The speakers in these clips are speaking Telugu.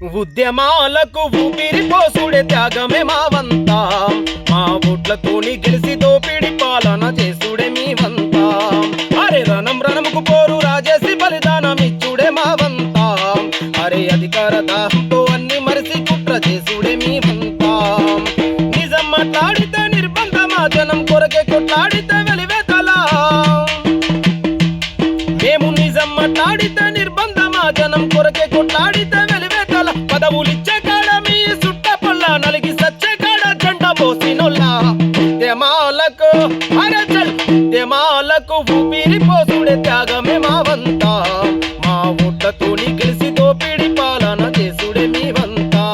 ఉద్యమాలకు ఊపిరి పోసుడే త్యాగమే మావంతా మా ఓట్లతోని గెలిసి దోపిడి పాలన చేసుడే మీవంతా అరే రణం రణముకు పోరు రాజేసి బలిదానం ఇచ్చుడే మావంతా అరే అధికార దాహంతో అన్ని మరిసి కుట్ర చేసుడే మీవంతా నిజం మాట్లాడితే నిర్బంధ మా జనం కొరకే కొట్లాడితే వెలివేతలా. మేము నిజం మాట్లాడితే నిర్బంధ మా జనం కొరకే కొట్లాడితే జెండ పోసినొల్లా అరచల్ తెమాలకు ఊపిరి పోసుడే త్యాగమే మావంతా మా ఓట్లతోని గెలిసి దోపిడి పాలన చేసుడే మీవంతా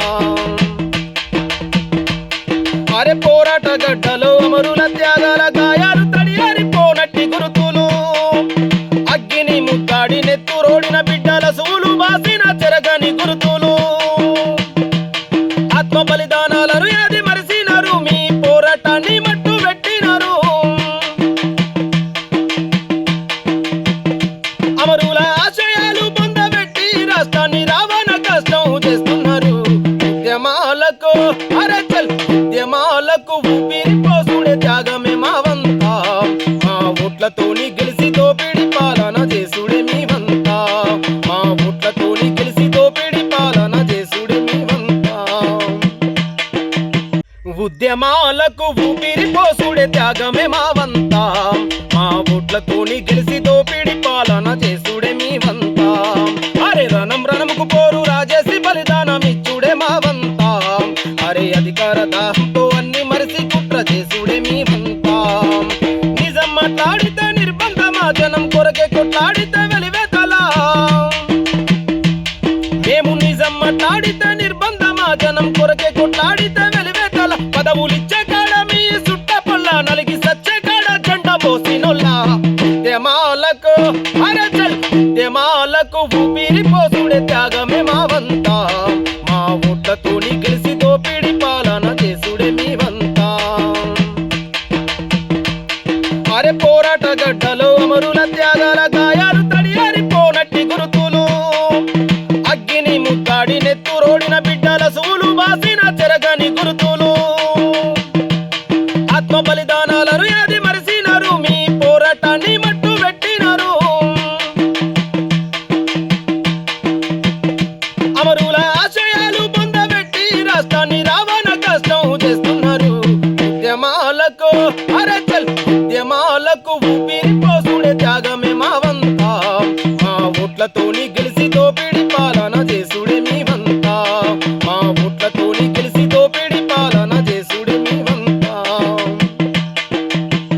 అరే పోరాట గడ్డలో అమరుల త్యాగాల గాయాలు తడియారిపోనట్టి గురుతులు. అగ్గిని ముక్కాడి నెత్తురోడిన బిడ్డల సూలు బాసిన చెరగని గురుతులు. పోరాటాన్ని మట్టు పెట్టినారు. అమరుల ఆశయాలు పొందబెట్టి రాష్ట్రాన్ని రావణ కష్టం చేస్తున్నారు. ఉద్యమాలకు అరచల్ ఉద్యమాలకు ఊపిరి పోసుడే త్యాగమే మా వంతా. మా ఓట్లతోని గెలిచి దోపిడి పాలన చేసుడే మీ వంతా. మా ఓట్లతోని ఉద్యమాలకు ఊపిరిపోసుడే త్యాగమే మావంతా. మా ఓట్లతోని గెలిసి దోపిడి పాలన చేసుడే మీవంతా అరే రణం రణముకు పోరు రాజేసి బలిదానం ఇచ్చుడే మావంతా. అరే అధికార దాహంతో అన్ని మరిసి కుట్ర చేసుడే మీవంతా నిజం మాట్లాడితే నిర్బంధ మా జనం కొరకే కొట్లాడితే వెలివేతలా. మేము నిజం మాట్లాడితే నిర్బంధ మా జనం కొరకే పదవులిచ్చే కాడ మీ సుట్ట పొల్ల నలిగి సచ్చే కాడ జెండ పోసినొల్లా తెమాలకు అరచల్. తెమాలకు ఊపిరి పోసుడే త్యాగమే మా మా ఓట్లతోని గెలిచి దోపిడి పాలన చేసుడే మీ అరే పోరాట గడ్డలో అమరుల త్యాగాల గాయాలు తడియారి పోనట్టి గురుతులు. అగ్గిని ముక్కాడి నెత్తురోడిన బిడ్డల సూలు బాసిన చెరగని గురుతులు అమరుల ఆశయాలు పొందబెట్టి రాష్ట్రాన్ని రావణ కష్టం చేస్తున్నారు. ఉద్యమాలకు అరచల్ ఉద్యమాలకు ఊపిరి పోసుడే త్యాగమే మా వంతా. మా ఓట్లతోని గెలిసి దోపిడి పాలన చేసుడే మీ వంతా. మా ఓట్లతోని గెలిసి దోపిడి